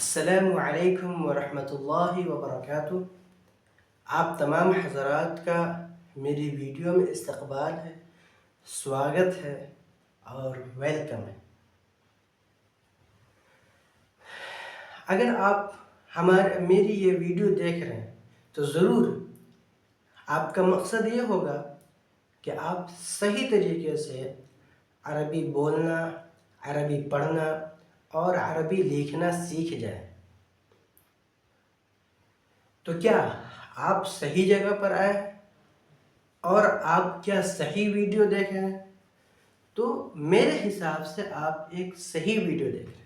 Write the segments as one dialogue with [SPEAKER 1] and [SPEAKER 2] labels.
[SPEAKER 1] السلام علیکم ورحمۃ اللہ وبرکاتہ۔ آپ تمام حضرات کا میری ویڈیو میں استقبال ہے، سواگت ہے اور ویلکم ہے۔ اگر آپ ہمارے میری یہ ویڈیو دیکھ رہے ہیں تو ضرور آپ کا مقصد یہ ہوگا کہ آپ صحیح طریقے سے عربی بولنا، عربی پڑھنا اور عربی لکھنا سیکھ جائیں۔ تو کیا آپ صحیح جگہ پر آئے اور آپ کیا صحیح ویڈیو دیکھ رہے ہیں؟ تو میرے حساب سے آپ ایک صحیح ویڈیو دیکھ رہے ہیں۔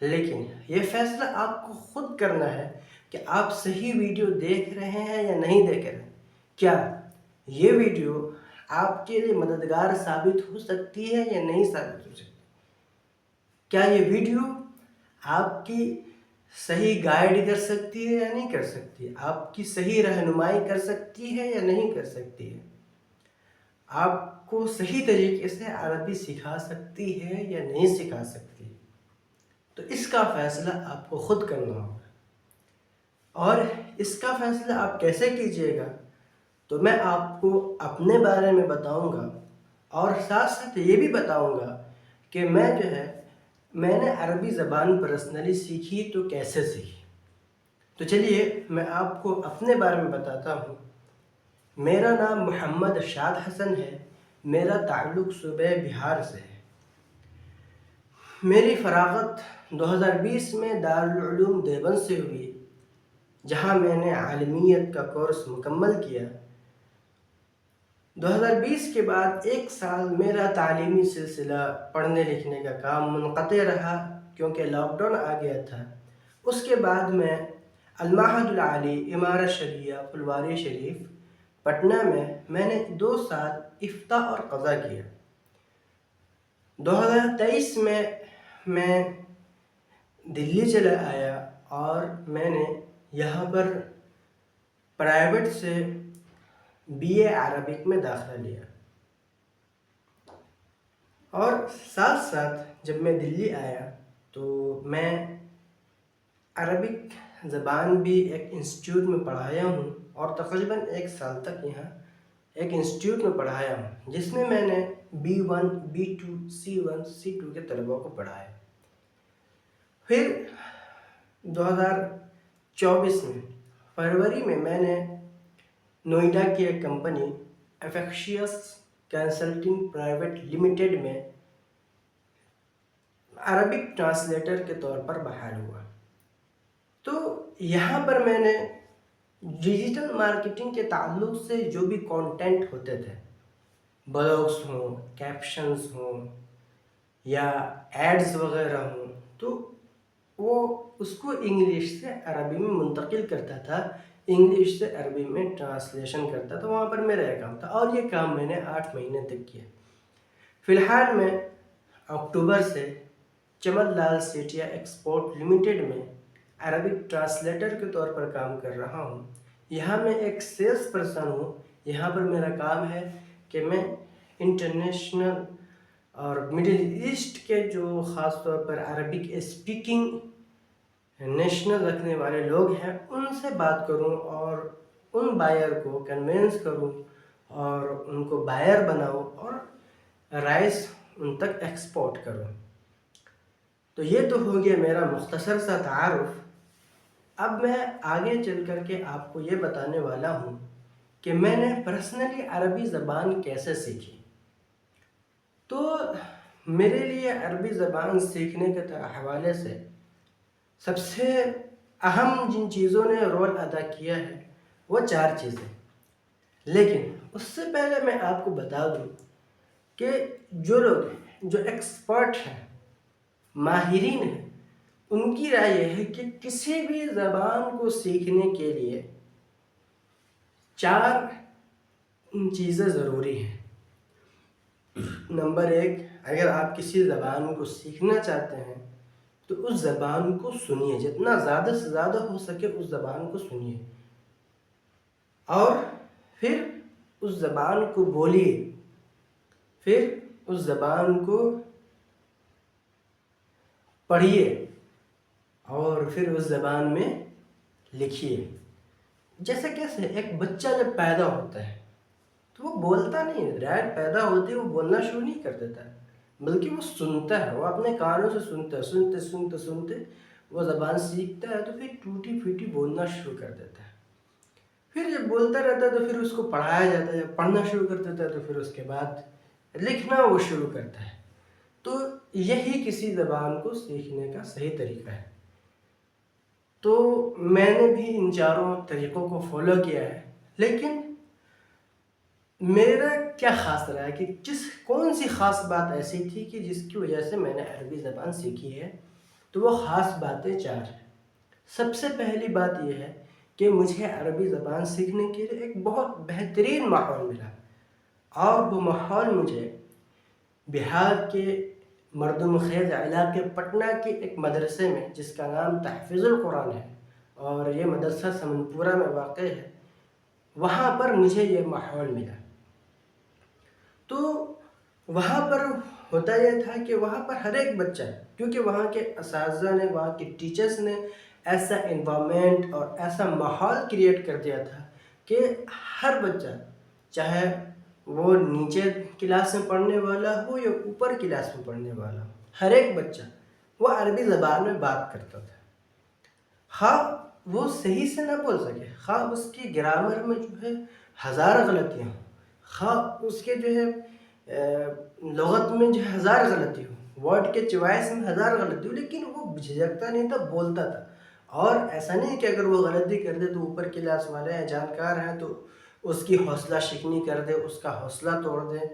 [SPEAKER 1] لیکن یہ فیصلہ آپ کو خود کرنا ہے کہ آپ صحیح ویڈیو دیکھ رہے ہیں یا نہیں دیکھ رہے ہیں۔ کیا یہ ویڈیو آپ کے لیے مددگار ثابت ہو سکتی ہے یا نہیں ثابت ہو سکتی؟ کیا یہ ویڈیو آپ کی صحیح گائیڈ کر سکتی ہے یا نہیں کر سکتی آپ کی صحیح رہنمائی کر سکتی ہے یا نہیں کر سکتی ہے؟ آپ کو صحیح طریقے سے عربی سکھا سکتی ہے یا نہیں سکھا سکتی؟ تو اس کا فیصلہ آپ کو خود کرنا ہوگا۔ اور اس کا فیصلہ آپ کیسے کیجیے گا؟ تو میں آپ کو اپنے بارے میں بتاؤں گا اور ساتھ ساتھ یہ بھی بتاؤں گا کہ میں جو ہے میں نے عربی زبان پرسنلی سیکھی تو کیسے سیکھی؟ تو چلیے، میں آپ کو اپنے بارے میں بتاتا ہوں۔ میرا نام محمد شاد حسن ہے، میرا تعلق صوبہ بہار سے ہے۔ میری فراغت دو ہزار بیس میں دارالعلوم دیوبند سے ہوئی، جہاں میں نے عالمیت کا کورس مکمل کیا۔ دو ہزار بیس کے بعد ایک سال میرا تعلیمی سلسلہ پڑھنے لکھنے کا کام منقطع رہا کیونکہ لاک ڈاؤن آ گیا تھا۔ اس کے بعد میں الماحد العالی، امارت شریعہ پلواری شریف، پٹنہ میں میں نے دو سال افتاح اور قضا کیا۔ دو ہزار تیئیس میں میں دلی چلا آیا اور میں نے یہاں پر پرائیویٹ سے بی اے عربک میں داخلہ لیا۔ اور ساتھ ساتھ جب میں دلی آیا تو میں عربک زبان بھی ایک انسٹیٹیوٹ میں پڑھایا ہوں اور تقریباً ایک سال تک یہاں ایک انسٹیٹیوٹ میں پڑھایا ہوں، جس میں میں نے B one, B two, C one, C two کے طلباء کو پڑھایا۔ پھر دو ہزار چوبیس میں فروری میں میں نے نوئیڈا کی ایک company Efficacious Consulting Private Limited میں عربک ٹرانسلیٹر کے طور پر بحال ہوا۔ تو یہاں پر میں نے ڈیجیٹل مارکیٹنگ کے تعلق سے جو بھی کانٹینٹ ہوتے تھے بلاگس ہوں کیپشنز ہوں، یا ایڈز وغیرہ ہوں، تو وہ اس کو انگلش سے عربی میں منتقل کرتا تھا۔ انگلش سے عربی میں ٹرانسلیشن کرتا تھا وہاں پر میرا یہ کام تھا اور یہ کام میں نے آٹھ مہینے تک کیا۔ فی الحال میں اکتوبر سے چمن لال سیٹیا ایکسپورٹ لمیٹڈ میں عربک ٹرانسلیٹر کے طور پر کام کر رہا ہوں۔ یہاں میں ایک سیلس پرسن ہوں۔ یہاں پر میرا کام ہے کہ میں انٹرنیشنل اور مڈل ایسٹ کے جو خاص طور پر عربک اسپیکنگ نیشنل رکھنے والے لوگ ہیں، ان سے بات کروں اور ان بائر کو کنوینس کروں اور ان کو بائر بناؤں اور رائس ان تک ایکسپورٹ کروں۔ تو یہ تو ہو گیا میرا مختصر سا تعارف۔ اب میں آگے چل کر کے آپ کو یہ بتانے والا ہوں کہ میں نے پرسنلی عربی زبان کیسے سیکھی۔ تو میرے لیے عربی زبان سیکھنے کے حوالے سے سب سے اہم جن چیزوں نے رول ادا کیا ہے، وہ چار چیزیں۔ لیکن اس سے پہلے میں آپ کو بتا دوں کہ جو لوگ جو ایکسپرٹ ہیں، ماہرین ہیں، ان کی رائے یہ ہے کہ کسی بھی زبان کو سیکھنے کے لیے چار چیزیں ضروری ہیں۔ نمبر ایک، اگر آپ کسی زبان کو سیکھنا چاہتے ہیں تو اس زبان کو سنیے، جتنا زیادہ سے زیادہ ہو سکے اس زبان کو سنیے۔ اور پھر اس زبان کو بولیے۔ پھر اس زبان کو پڑھیے۔ اور پھر اس زبان میں لکھیے۔ جیسے کیسے ایک بچہ جب پیدا ہوتا ہے تو وہ بولتا نہیں ہے ڈائریکٹ پیدا ہوتے وہ بولنا شروع نہیں کر دیتا۔ ہے بلکہ وہ سنتا ہے، وہ اپنے کانوں سے سنتا ہے، سنتے سنتے سنتے وہ زبان سیکھتا ہے تو پھر ٹوٹی پھوٹی بولنا شروع کر دیتا ہے۔ پھر جب بولتا رہتا ہے تو پھر اس کو پڑھایا جاتا ہے، جب پڑھنا شروع کر دیتا ہے تو پھر اس کے بعد لکھنا وہ شروع کرتا ہے۔ تو یہی کسی زبان کو سیکھنے کا صحیح طریقہ ہے۔ تو میں نے بھی ان چاروں طریقوں کو فالو کیا ہے، لیکن میرا کیا خاص رہا ہے کہ جس کون سی خاص بات ایسی تھی کہ جس کی وجہ سے میں نے عربی زبان سیکھی ہے، تو وہ خاص باتیں چار ہیں۔ سب سے پہلی بات یہ ہے کہ مجھے عربی زبان سیکھنے کے لیے ایک بہت بہترین ماحول ملا۔ اور وہ ماحول مجھے بہار کے مردم خیز علاقے پٹنہ کے ایک مدرسے میں، جس کا نام تحفظ القرآن ہے، اور یہ مدرسہ سمنپورہ میں واقع ہے، وہاں پر مجھے یہ ماحول ملا۔ تو وہاں پر ہوتا یہ تھا کہ وہاں پر ہر ایک بچہ کیونکہ وہاں کے اساتذہ نے، وہاں کے ٹیچرس نے ایسا انوائرمنٹ اور ایسا ماحول کریٹ کر دیا تھا کہ ہر بچہ، چاہے وہ نیچے کلاس میں پڑھنے والا ہو یا اوپر کلاس میں پڑھنے والا ہو، ہر ایک بچہ وہ عربی زبان میں بات کرتا تھا۔ خواہ وہ صحیح سے نہ بول سکے، خواہ اس کی گرامر میں جو ہے ہزار غلطیاں ہوں۔ خواہ اس کے جو ہے لغت میں جو ہزار غلطی ہو، ورڈ کے چوائس میں ہزار غلطی ہو، لیکن وہ جھجکتا نہیں تھا، بولتا تھا۔ اور ایسا نہیں کہ اگر وہ غلطی کر دے تو اوپر کلاس والے ہیں، جانکار ہیں، تو اس کی حوصلہ شکنی کر دے، اس کا حوصلہ توڑ دے،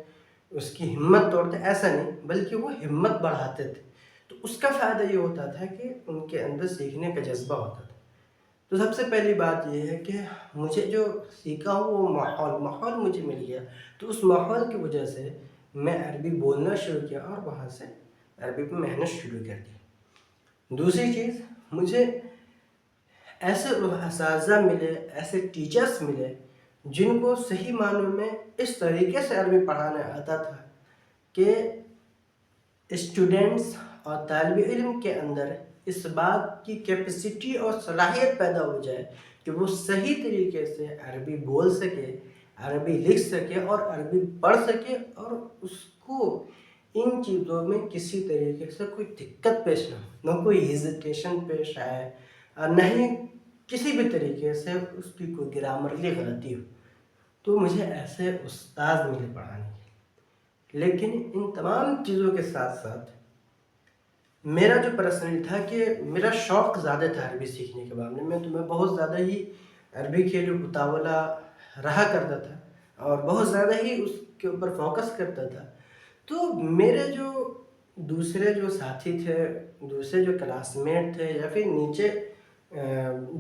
[SPEAKER 1] اس کی ہمت توڑ دے، ایسا نہیں، بلکہ وہ ہمت بڑھاتے تھے۔ تو اس کا فائدہ یہ ہوتا تھا کہ ان کے اندر سیکھنے کا جذبہ ہوتا تھا۔ تو سب سے پہلی بات یہ ہے کہ مجھے جو سیکھا ہوں وہ ماحول ماحول مجھے مل گیا۔ تو اس ماحول کی وجہ سے میں عربی بولنا شروع کیا اور وہاں سے عربی پہ محنت شروع کر دی۔ دوسری چیز، مجھے ایسے اساتذہ ملے، ایسے ٹیچرس ملے جن کو صحیح معنوں میں اس طریقے سے عربی پڑھانا آتا تھا کہ اسٹوڈنٹس اور طالب علم کے اندر اس بات کی کیپیسٹی اور صلاحیت پیدا ہو جائے کہ وہ صحیح طریقے سے عربی بول سکے، عربی لکھ سکے اور عربی پڑھ سکے اور اس کو ان چیزوں میں کسی طریقے سے کوئی دقت پیش نہ ہو، نہ کوئی ہیزیٹیشن پیش آئے اور نہ ہی کسی بھی طریقے سے اس کی کوئی گرامرلی غلطی ہو۔ تو مجھے ایسے استاد ملے پڑھانے کے لیکن ان تمام چیزوں کے ساتھ ساتھ میرا جو پرسنل تھا کہ میرا شوق زیادہ تھا عربی سیکھنے کے معاملے میں، تو میں بہت زیادہ ہی عربی کے لیے مطالعہ رہا کرتا تھا اور بہت زیادہ ہی اس کے اوپر فوکس کرتا تھا۔ تو میرے جو دوسرے جو ساتھی تھے، دوسرے جو کلاس میٹ تھے یا پھر نیچے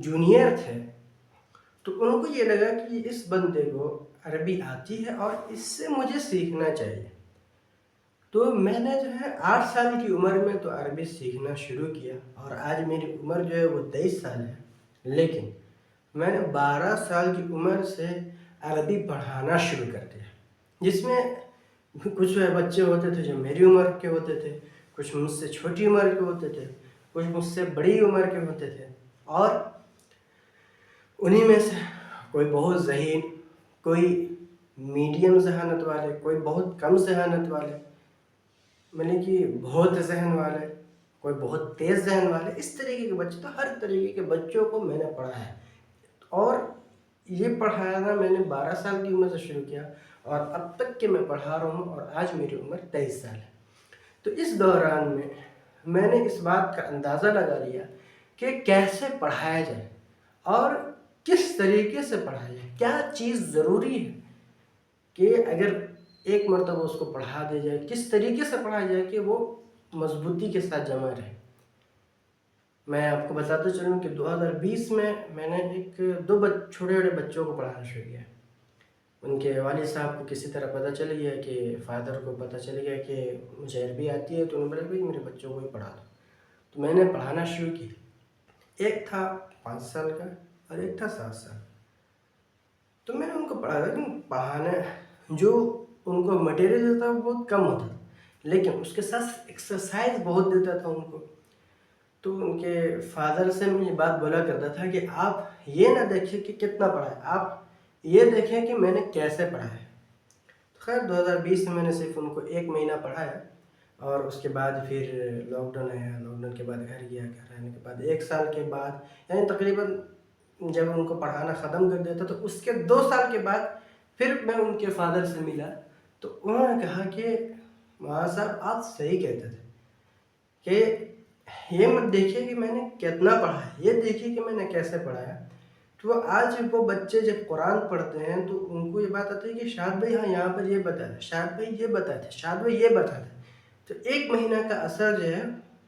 [SPEAKER 1] جونیئر تھے، تو ان کو یہ لگا کہ اس بندے کو عربی آتی ہے اور اس سے مجھے سیکھنا چاہیے۔ تو میں نے جو ہے آٹھ سال کی عمر میں تو عربی سیکھنا شروع کیا اور آج میری عمر جو ہے وہ تیئیس سال ہے۔ لیکن میں نے بارہ سال کی عمر سے عربی پڑھانا شروع کر دیا۔ جس میں کچھ بچے ہوتے تھے جو میری عمر کے ہوتے تھے، کچھ مجھ سے چھوٹی عمر کے ہوتے تھے، کچھ مجھ سے بڑی عمر کے ہوتے تھے۔ اور انہی میں سے کوئی بہت ذہین، کوئی میڈیم ذہانت والے، کوئی بہت کم ذہانت والے میں کہ بہت ذہن والے، کوئی بہت تیز ذہن والے، اس طریقے کے بچے، تو ہر طریقے کے بچوں کو میں نے پڑھا ہے۔ اور یہ پڑھانا میں نے بارہ سال کی عمر سے شروع کیا اور اب تک کہ میں پڑھا رہا ہوں اور آج میری عمر تیئیس سال ہے۔ تو اس دوران میں میں نے اس بات کا اندازہ لگا لیا کہ کیسے پڑھایا جائے اور کس طریقے سے پڑھایا جائے۔ کیا چیز ضروری ہے کہ اگر ایک مرتبہ اس کو پڑھا دیا جائے، کس طریقے سے پڑھایا جائے کہ وہ مضبوطی کے ساتھ جمع رہے؟ میں آپ کو بتاتا چلوں کہ دو ہزار بیس میں میں نے ایک دو چھوٹے چھوٹے بچوں کو پڑھانا شروع کیا۔ ان کے والد صاحب کو کسی طرح پتہ چل گیا کہ فادر کو پتہ چل گیا کہ مجھے عربی آتی ہے تو انہوں نے بھائی میرے بچوں کو ہی پڑھا دو۔ تو میں نے پڑھانا شروع کی ایک تھا پانچ سال کا اور ایک تھا سات سال۔ تو میں نے ان کو پڑھا تھا کہ پڑھانا جو ان کو مٹیریل دیتا وہ بہت کم ہوتا تھا۔ لیکن اس کے ساتھ ایکسرسائز بہت دیتا تھا ان کو۔ تو ان کے فادر سے میں یہ بات بولا کرتا تھا کہ آپ یہ نہ دیکھیں کہ کتنا پڑھا ہے۔ آپ یہ دیکھیں کہ میں نے کیسے پڑھا ہے۔ خیر، دو ہزار بیس میں میں نے صرف ان کو ایک مہینہ پڑھایا اور اس کے بعد پھر لاک ڈاؤن آیا۔ لاک ڈاؤن کے بعد گھر گیا، گھر رہنے کے بعد ایک سال کے بعد یعنی تقریباً جب ان کو پڑھانا ختم کر دیتا تو اس کے دو سال کے بعد پھر میں ان کے فادر سے ملا۔ تو انہوں نے کہا کہ وہاں صاحب، آپ صحیح کہتے تھے کہ یہ مت دیکھیے کہ میں نے کتنا پڑھا ہے، یہ دیکھیے کہ میں نے کیسے پڑھا ہے تو آج وہ بچے جب قرآن پڑھتے ہیں تو ان کو یہ بات آتی ہے کہ شاد بھائی ہاں یہاں پر یہ بتا شاد بھائی یہ بتا تھا شاد بھائی یہ بتا تھا۔ تو ایک مہینہ کا اثر جو ہے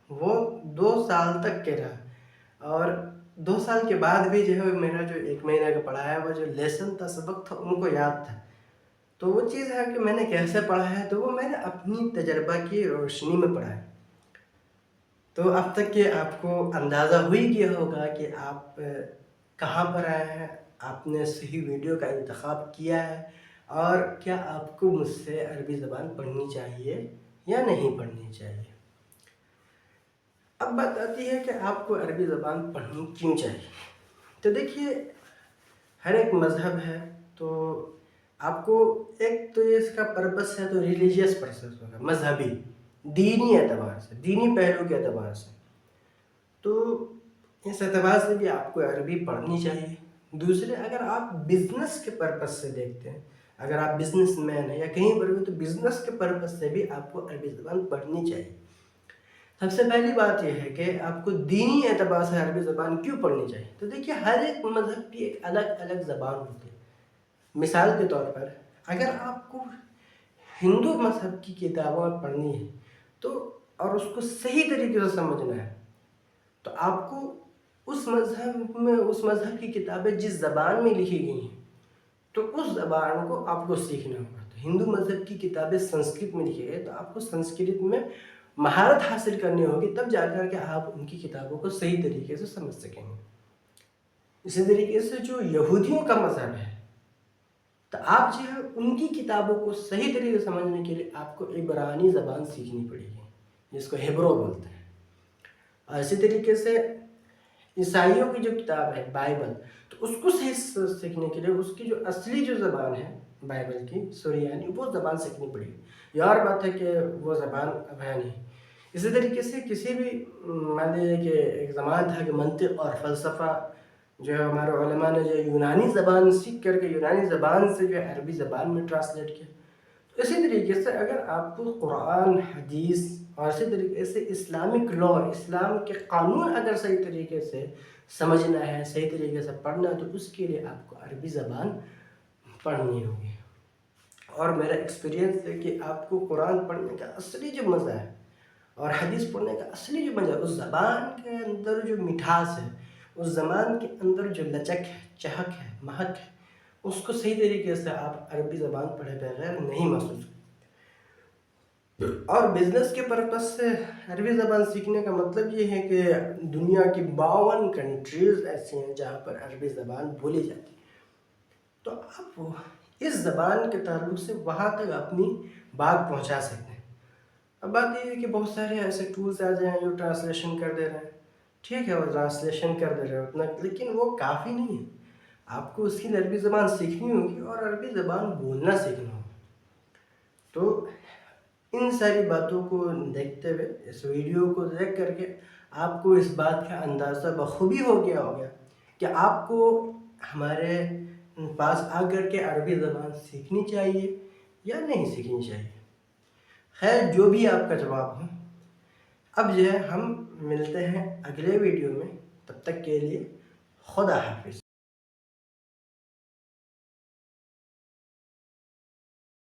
[SPEAKER 1] وہ دو سال تک کے رہا۔ اور دو سال کے بعد بھی جو ہے، میرا جو ایک مہینہ کا پڑھایا وہ جو لیسن تھا، سبق تھا، ان کو یاد تھا۔ تو وہ چیز ہے کہ میں نے کیسے پڑھا ہے تو وہ میں نے اپنی تجربہ کی روشنی میں پڑھا ہے۔ تو اب تک کہ آپ کو اندازہ ہوئی گیا ہوگا کہ آپ کہاں پر آئے ہیں، آپ نے صحیح ویڈیو کا انتخاب کیا ہے اور کیا آپ کو مجھ سے عربی زبان پڑھنی چاہیے یا نہیں پڑھنی چاہیے؟ اب بات آتی ہے کہ آپ کو عربی زبان پڑھنی کیوں چاہیے؟ تو دیکھیے، ہر ایک مذہب ہے تو آپ کو ایک تو یہ اس کا پرپس ہے تو ریلیجیس پرپس ہوگا مذہبی، دینی اعتبار سے، دینی پہلو کے اعتبار سے۔ تو اس اعتبار سے بھی آپ کو عربی پڑھنی چاہیے۔ دوسرے، اگر آپ بزنس کے پرپس سے دیکھتے ہیں، اگر آپ بزنس مین ہیں یا کہیں پر بھی، تو بزنس کے پرپس سے بھی آپ کو عربی زبان پڑھنی چاہیے۔ سب سے پہلی بات یہ ہے کہ آپ کو دینی اعتبار سے عربی زبان کیوں پڑھنی چاہیے؟ تو دیکھیے، ہر ایک مذہب کی ایک الگ الگ زبان ہوتی ہے۔ مثال کے طور پر اگر آپ کو ہندو مذہب کی کتابیں پڑھنی ہے تو اور اس کو صحیح طریقے سے سمجھنا ہے، تو آپ کو اس مذہب میں، اس مذہب کی کتابیں جس زبان میں لکھی گئی ہیں، تو اس زبان کو آپ کو سیکھنا ہوگا۔ تو ہندو مذہب کی کتابیں سنسکرت میں لکھی گئی تو آپ کو سنسکرت میں مہارت حاصل کرنی ہوگی، تب جا کر کے آپ ان کی کتابوں کو صحیح طریقے سے سمجھ سکیں گے۔ اسی طریقے سے جو یہودیوں کا مذہب ہے تو آپ جو ہے ان کی کتابوں کو صحیح طریقے سے سمجھنے کے لیے آپ کو عبرانی زبان سیکھنی پڑے گی، جس کو ہیبرو بولتے ہیں۔ اور اسی طریقے سے عیسائیوں کی جو کتاب ہے بائبل، تو اس کو صحیح سیکھنے کے لیے اس کی جو اصلی جو زبان ہے بائبل کی سوریانی یعنی وہ زبان سیکھنی پڑے گی۔ یہ اور بات ہے کہ وہ زبان اب ہے نہیں۔ اسی طریقے سے کسی بھی، مان لیجیے کہ ایک زمان تھا کہ منطق اور فلسفہ جو ہے ہمارے علماء نے جو یونانی زبان سیکھ کر کے، یونانی زبان سے جو ہے عربی زبان میں ٹرانسلیٹ کیا۔ تو اسی طریقے سے اگر آپ کو قرآن، حدیث اور اسی طریقے سے اسلامک لا اسلام کے قانون اگر صحیح طریقے سے سمجھنا ہے، صحیح طریقے سے پڑھنا ہے، تو اس کے لیے آپ کو عربی زبان پڑھنی ہوگی۔ اور میرا ایکسپیرینس ہے کہ آپ کو قرآن پڑھنے کا اصلی جو مزہ ہے اور حدیث پڑھنے کا اصلی جو مزہ ہے، اس زبان کے اندر جو مٹھاس ہے اس زبان کے اندر جو لچک ہے، چہک ہے، مہک ہے، اس کو صحیح طریقے سے آپ عربی زبان پڑھے بغیر نہیں محسوس اور بزنس کے پرپس سے عربی زبان سیکھنے کا مطلب یہ ہے کہ دنیا کی باون کنٹریز ایسی ہیں جہاں پر عربی زبان بولی جاتی تو آپ اس زبان کے تعلق سے وہاں تک اپنی بات پہنچا سکتے ہیں۔ اب بات یہ ہے کہ بہت سارے ایسے ٹولس آ جائیں جو ٹرانسلیشن کر دے رہے ہیں۔ ٹھیک ہے وہ ٹرانسلیشن کر دے رہے ہیں اتنا، لیکن وہ کافی نہیں ہے۔ آپ کو اس کی عربی زبان سیکھنی ہوگی اور عربی زبان بولنا سیکھنا ہوگا۔ تو ان ساری باتوں کو دیکھتے ہوئے، اس ویڈیو کو دیکھ کر کے آپ کو اس بات کا اندازہ بخوبی ہو گیا ہو گیا کہ آپ کو ہمارے پاس آ کر کے عربی زبان سیکھنی چاہیے یا نہیں سیکھنی چاہیے۔ خیر، جو بھی آپ کا جواب ہو، اب جو ہے ہم ملتے ہیں اگلے ویڈیو میں. تب تک کے لیے خدا حافظ.